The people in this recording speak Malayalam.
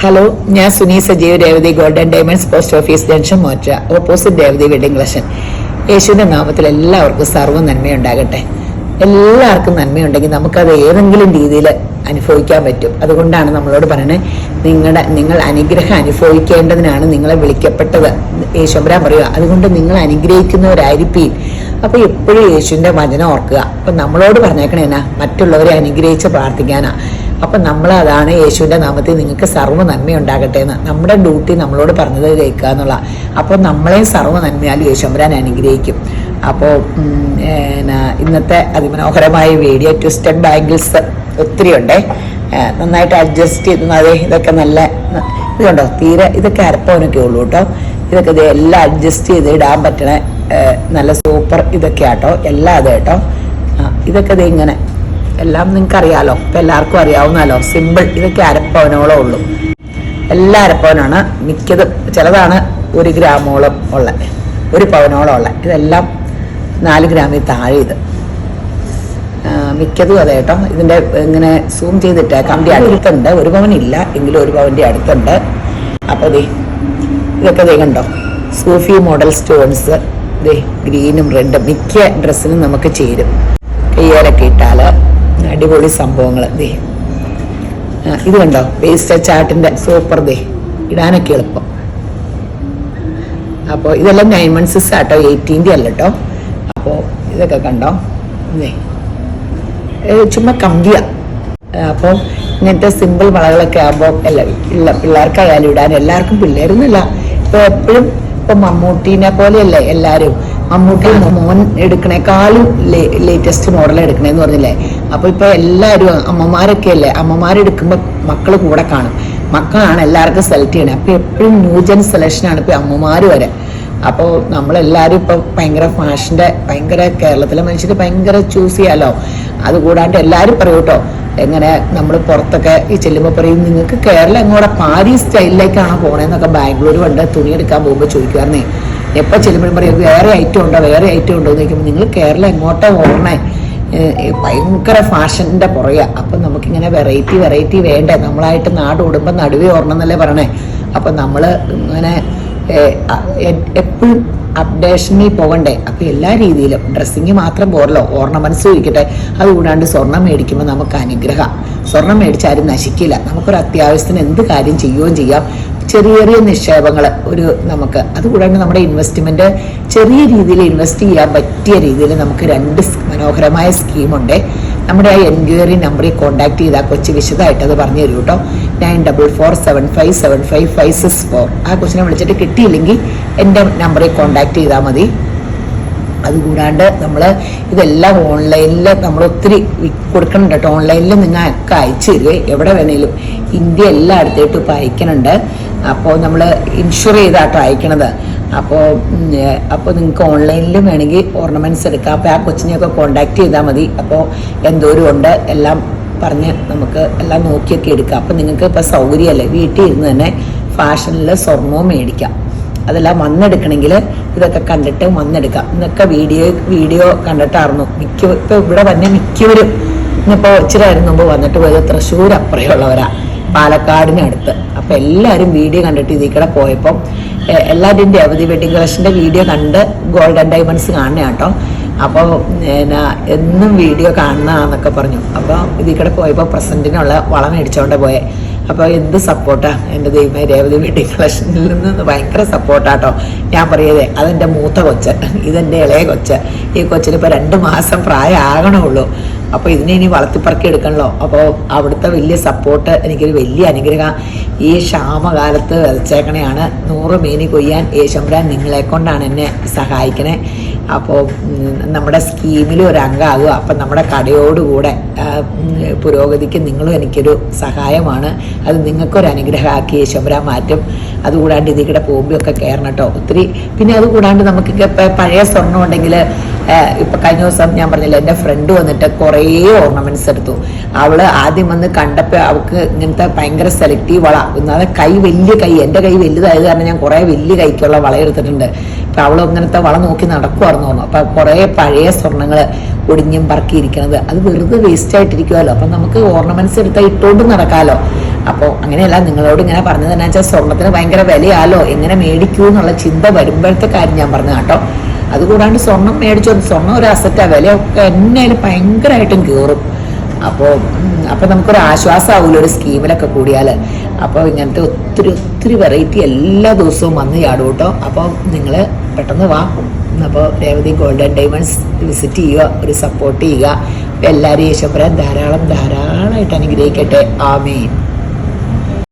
ഹലോ ഞാൻ Suni Sajeev Revathi golden diamonds post office junction മോറ്റ opposite Revathi wedding collection യേശുവിന്റെ നാമത്തിൽ എല്ലാവർക്കും സർവ നന്മയുണ്ടാകട്ടെ. എല്ലാവർക്കും നന്മയുണ്ടെങ്കിൽ നമുക്കത് ഏതെങ്കിലും രീതിയിൽ അനുഭവിക്കാൻ പറ്റും. അതുകൊണ്ടാണ് നമ്മളോട് പറയുന്നത് നിങ്ങളുടെ നിങ്ങൾ അനുഗ്രഹം അനുഭവിക്കേണ്ടതിനാണ് നിങ്ങളെ വിളിക്കപ്പെട്ടത്. യേശുബ്രാൻ പറയുക അതുകൊണ്ട് നിങ്ങൾ അനുഗ്രഹിക്കുന്നവരായിരിക്കും അപ്പോൾ എപ്പോഴും യേശുവിന്റെ വചനം ഓർക്കുക. അപ്പം നമ്മളോട് പറഞ്ഞേക്കണേ എന്നാ മറ്റുള്ളവരെ അനുഗ്രഹിച്ച് പ്രാർത്ഥിക്കാനാ. അപ്പൊ നമ്മൾ അതാണ് യേശുവിന്റെ നാമത്തിൽ നിങ്ങൾക്ക് സർവ നന്മ ഉണ്ടാകട്ടെ എന്ന്. നമ്മുടെ ഡ്യൂട്ടി നമ്മളോട് പറഞ്ഞത് കേൾക്കുക എന്നുള്ള. അപ്പോൾ നമ്മളെയും സർവ നന്മയാൽ യേശുമ്പരാൻ അനുഗ്രഹിക്കും. അപ്പോൾ ഇന്നത്തെ അതിമനോഹരമായ വീഡിയോ ട്വിസ്റ്റഡ് ബാങ്കിൾസ് ഒത്തിരി ഉണ്ടേ നന്നായിട്ട് അഡ്ജസ്റ്റ് ചെയ്ത് അതെ ഇതൊക്കെ നല്ല ഇതുണ്ടോ? തീരെ ഇതൊക്കെ അരപ്പവനൊക്കെ ഉള്ളൂ കേട്ടോ. ഇതൊക്കെ ഇത് എല്ലാം അഡ്ജസ്റ്റ് ചെയ്ത് ഇടാൻ പറ്റണ നല്ല സൂപ്പർ ഇതൊക്കെ ആട്ടോ എല്ലാം അതെ കേട്ടോ. ഇതൊക്കെ ഇത് ഇങ്ങനെ എല്ലാം നിങ്ങൾക്ക് അറിയാലോ ഇപ്പൊ എല്ലാവർക്കും അറിയാവുന്നാലോ സിമ്പിൾ ഇതൊക്കെ അരപ്പവനോളം ഉള്ളൂ. എല്ലാ അരപ്പവനാണ്. മിക്കതും ചിലതാണ് ഒരു ഗ്രാമോളം ഉള്ള ഒരു പവനോളം ഉള്ള. ഇതെല്ലാം നാല് ഗ്രാമിൽ താഴെ ഇത്. മിക്കതും അതെ കേട്ടോ. ഇതിന്റെ ഇങ്ങനെ സൂം ചെയ്തിട്ട് കമ്പി അടുത്തുണ്ട്. ഒരു പവനില്ല എങ്കിലും ഒരു പവന്റെ അടുത്തുണ്ട്. അപ്പോൾ ദേ ഇതൊക്കെ ദേ കണ്ടോ? സൂഫി മോഡൽ സ്റ്റോൺസ് ദേ ഗ്രീനും റെഡും മിക്ക ഡ്രസ്സിനും നമുക്ക് ചേരും. കയ്യേലൊക്കെ ഇട്ടാൽ അടിപൊളി സംഭവങ്ങൾ ദേ. ഇത് കണ്ടോ? വേസ്റ്റ് ചാട്ടിന്റെ സൂപ്പർ ദേ. ഇടാനൊക്കെ എളുപ്പം. അപ്പോൾ ഇതെല്ലാം നയൻ മന്ത്സ് ആട്ടോ എയ്റ്റീന്റെ അല്ല കേട്ടോ അപ്പോൾ ഇതൊക്കെ കണ്ടോ? ഏ, ചുമ്മാ കമ്പിയ. അപ്പോൾ ഇങ്ങനത്തെ സിമ്പിൾ വളകളൊക്കെ ആകുമ്പോൾ അല്ല ഇല്ല പിള്ളേർക്കായാലും ഇടാൻ എല്ലാവർക്കും പിള്ളേരൊന്നുമില്ല. ഇപ്പോൾ എപ്പോഴും ഇപ്പം മമ്മൂട്ടീനെ പോലെയല്ലേ എല്ലാവരും മമ്മൂട്ടി മോൻ എടുക്കണേക്കാളും ലേറ്റസ്റ്റ് മോഡൽ എടുക്കണേന്ന് പറഞ്ഞില്ലേ? അപ്പൊ ഇപ്പൊ എല്ലാരും അമ്മമാരൊക്കെ അല്ലേ അമ്മമാരെടുക്കുമ്പോൾ മക്കൾ കൂടെ കാണും. മക്കളാണ് എല്ലാവർക്കും സെലക്ട് ചെയ്യണേ. അപ്പൊ എപ്പോഴും ന്യൂജൻ സെലക്ഷനാണ് ഇപ്പൊ അമ്മമാര് വരെ. അപ്പോൾ നമ്മളെല്ലാവരും ഇപ്പൊ ഭയങ്കര ഫാഷന്റെ ഭയങ്കര കേരളത്തിലെ മനുഷ്യർ ഭയങ്കര ചൂസ് ചെയ്യാലോ? അതുകൂടാണ്ട് എല്ലാവരും പറയും കേട്ടോ എങ്ങനെ നമ്മൾ പുറത്തൊക്കെ ഈ ചെല്ലുമ്പോൾ പറയും നിങ്ങൾക്ക് കേരളം എങ്ങോട്ടാ പാരീസ് സ്റ്റൈലിലേക്കാണോ പോണേന്നൊക്കെ ബാംഗ്ലൂർ കണ്ട് തുണി എടുക്കാൻ പോകുമ്പോൾ ചോദിക്കുമായിരുന്നേ എപ്പോൾ ചെല്ലുമ്പോഴും പറയും വേറെ ഐറ്റം ഉണ്ടോ? വേറെ ഐറ്റം ഉണ്ടോ? എന്ന് ചോദിക്കുമ്പോൾ നിങ്ങൾ കേരളം എങ്ങോട്ടോ ഓടണേ ഭയങ്കര ഫാഷന്റെ പുറകെ. അപ്പം നമുക്കിങ്ങനെ വെറൈറ്റി വെറൈറ്റി വേണ്ടേ? നമ്മളായിട്ട് നാട് ഓടുമ്പോൾ നടുവേ ഓടണം എന്നല്ലേ പറയണേ. അപ്പം നമ്മൾ ഇങ്ങനെ എപ്പോഴും അപ്ഡേഷനിൽ പോകണ്ടേ? അപ്പൊ എല്ലാ രീതിയിലും ഡ്രസ്സിങ് മാത്രം പോരല്ലോ. ഓർണമെന്റ്സ് ഇരിക്കട്ടെ അതുകൂടാണ്ട് സ്വർണം മേടിക്കുമ്പോൾ നമുക്ക് അനുഗ്രഹം. സ്വർണം മേടിച്ചാലും നശിക്കില്ല. നമുക്കൊരു അത്യാവശ്യത്തിന് എന്ത് കാര്യം ചെയ്യുകയും ചെയ്യാം. ചെറിയ ചെറിയ നിക്ഷേപങ്ങൾ ഒരു നമുക്ക് അതുകൂടാണ്ട് നമ്മുടെ ഇൻവെസ്റ്റ്മെന്റ് ചെറിയ രീതിയിൽ ഇൻവെസ്റ്റ് ചെയ്യാൻ പറ്റിയ രീതിയിൽ നമുക്ക് രണ്ട് മനോഹരമായ സ്കീമുണ്ട് നമ്മുടെ ആ എൻക്വയറി നമ്പറിൽ കോൺടാക്ട് ചെയ്താൽ കൊച്ചു വിശദമായിട്ട് അത് പറഞ്ഞു തരൂ കേട്ടോ. Nine double four seven five seven five five six four ആ കൊച്ചിനെ വിളിച്ചിട്ട് കിട്ടിയില്ലെങ്കിൽ എന്റെ നമ്പറിൽ കോൺടാക്ട് ചെയ്താൽ മതി. അതുകൂടാണ്ട് നമ്മൾ ഇതെല്ലാം ഓൺലൈനിൽ നമ്മൾ ഒത്തിരി കൊടുക്കണുണ്ട് കേട്ടോ. ഓൺലൈനിൽ നിങ്ങൾക്ക് അയച്ചു തരുവേ. എവിടെ വേണേലും ഇന്ത്യ എല്ലായിടത്തേട്ടും ഇപ്പോൾ അയക്കണുണ്ട്. അപ്പോൾ നമ്മൾ ഇൻഷുർ ചെയ്താട്ടോ അയക്കണത്. അപ്പോൾ അപ്പോൾ നിങ്ങൾക്ക് ഓൺലൈനിലും വേണമെങ്കിൽ ഓർണമെന്റ്സ് എടുക്കാം. അപ്പോൾ ആ കൊച്ചിനെയൊക്കെ കോണ്ടാക്ട് ചെയ്താൽ മതി. അപ്പോൾ എന്തോരം ഉണ്ട് എല്ലാം പറഞ്ഞ് നമുക്ക് എല്ലാം നോക്കിയൊക്കെ എടുക്കാം. അപ്പോൾ നിങ്ങൾക്ക് ഇപ്പോൾ സൗകര്യമല്ലേ? വീട്ടിൽ ഇരുന്ന് തന്നെ ഫാഷനിൽ സ്വർണവും മേടിക്കാം. അതെല്ലാം വന്നെടുക്കണമെങ്കിൽ ഇതൊക്കെ കണ്ടിട്ട് വന്നെടുക്കാം ഇന്നൊക്കെ വീഡിയോ വീഡിയോ കണ്ടിട്ടായിരുന്നു. മിക്ക ഇപ്പോൾ ഇവിടെ വന്നെ മിക്കവരും ഇന്നിപ്പോൾ ഇച്ചിരി മുമ്പ് വന്നിട്ട് പോയത് തൃശ്ശൂർ അപ്പുറയുള്ളവരാ പാലക്കാടിനടുത്ത്. അപ്പൊ എല്ലാവരും വീഡിയോ കണ്ടിട്ട് ഇതിൽ കൂടെ പോയപ്പോൾ എല്ലാവരുടെയും അവധി വെഡിങ് കളക്ഷന്റെ വീഡിയോ കണ്ട് ഗോൾഡൻ ഡയമണ്ട്സ് കാണുന്ന കേട്ടോ. അപ്പോൾ എന്നും വീഡിയോ കാണുന്നതാന്നൊക്കെ പറഞ്ഞു. അപ്പോൾ ഇതിൽ കൂടെ പോയപ്പോൾ പ്രസന്റിനുള്ള വളം മേടിച്ചുകൊണ്ട് പോയെ. അപ്പോൾ എന്ത് സപ്പോർട്ടാ എന്റെ ദൈവമേ രേവതി വെഡിങ് കളക്ഷനിൽ നിന്ന് ഭയങ്കര സപ്പോർട്ടാട്ടോ ഞാൻ പറയതേ അതെന്റെ മൂത്ത കൊച്ച് ഇതെന്റെ ഇളയ കൊച്ച്. ഈ കൊച്ചിന് ഇപ്പൊ രണ്ട് മാസം പ്രായമാകണുള്ളൂ അപ്പോൾ ഇതിനെ ഇനി വളർത്തിപ്പറക്കി എടുക്കണല്ലോ. അപ്പോൾ അവിടുത്തെ വലിയ സപ്പോർട്ട് എനിക്കൊരു വലിയ അനുഗ്രഹം. ഈ ക്ഷാമകാലത്ത് വിതച്ചേക്കണയാണ്. നൂറ് മീനി കൊയ്യാൻ യേശംബ്രാൻ നിങ്ങളെ കൊണ്ടാണ് എന്നെ സഹായിക്കണേ. അപ്പോൾ നമ്മുടെ സ്കീമിൽ ഒരു അംഗമാകുക. അപ്പം നമ്മുടെ കടയോടുകൂടെ പുരോഗതിക്ക് നിങ്ങളും എനിക്കൊരു സഹായമാണ്. അത് നിങ്ങൾക്കൊരു അനുഗ്രഹമാക്കി യേശംബ്രാൻ മാറ്റും. അതുകൂടാണ്ട് ഇതിൽ കൂടെ പോകുമ്പോഴൊക്കെ കയറണം കേട്ടോ. ഒത്തിരി പിന്നെ അതുകൂടാണ്ട് നമുക്കൊക്കെ പഴയ സ്വർണം ഉണ്ടെങ്കിൽ ഇപ്പൊ കഴിഞ്ഞ ദിവസം ഞാൻ പറഞ്ഞില്ല എന്റെ ഫ്രണ്ട് വന്നിട്ട് കുറേ ഓർണമെന്റ്സ് എടുത്തു. അവൾ ആദ്യം വന്ന് കണ്ടപ്പോൾ അവൾക്ക് ഇങ്ങനത്തെ ഭയങ്കര സെലക്റ്റീവ് വള. ഒന്നാമത് കൈ വലിയ കൈ എന്റെ കൈ വലുതായത് കാരണം ഞാൻ കുറേ വലിയ കൈക്കുള്ള വള എടുത്തിട്ടുണ്ട്. അപ്പം അവൾ ഇങ്ങനത്തെ വള നോക്കി നടക്കുമായിരുന്നു തോന്നുന്നു. അപ്പൊ കുറേ പഴയ സ്വർണങ്ങൾ ഒടിഞ്ഞും പറക്കിയിരിക്കണത്. അത് വെറുതെ വേസ്റ്റ് ആയിട്ടിരിക്കുമല്ലോ അപ്പൊ നമുക്ക് ഓർണമെന്റ്സ് എടുത്താൽ ഇട്ടോണ്ട് നടക്കാമല്ലോ അപ്പോൾ അങ്ങനെയല്ല നിങ്ങളോട് ഇങ്ങനെ പറഞ്ഞത് എന്നാ വെച്ചാൽ സ്വർണത്തിന് ഭയങ്കര വിലയാലോ? എങ്ങനെ മേടിക്കൂ എന്നുള്ള ചിന്ത വരുമ്പോഴത്തെ കാര്യം ഞാൻ പറഞ്ഞു കേട്ടോ. അതുകൂടാണ്ട് സ്വർണം മേടിച്ചു സ്വർണം ഒരു അസറ്റാ വിലയൊക്കെ എന്നാലും ഭയങ്കരമായിട്ടും കയറും അപ്പോൾ അപ്പോൾ നമുക്കൊരു ആശ്വാസമാവില്ല ഒരു സ്കീമിലൊക്കെ കൂടിയാൽ അപ്പോൾ ഇങ്ങനത്തെ ഒത്തിരി ഒത്തിരി വെറൈറ്റി എല്ലാ ദിവസവും വന്ന് ചാടും കേട്ടോ. അപ്പോൾ നിങ്ങൾ പെട്ടെന്ന് വാ. അപ്പോൾ രേവതി ഗോൾഡൻ ഡയമണ്ട്സ് വിസിറ്റ് ചെയ്യുക ഒരു സപ്പോർട്ട് ചെയ്യുക. എല്ലാവരും യേശപ്പുരം ധാരാളം ധാരാളമായിട്ട് അനുഗ്രഹിക്കട്ടെ. ആമേൻ.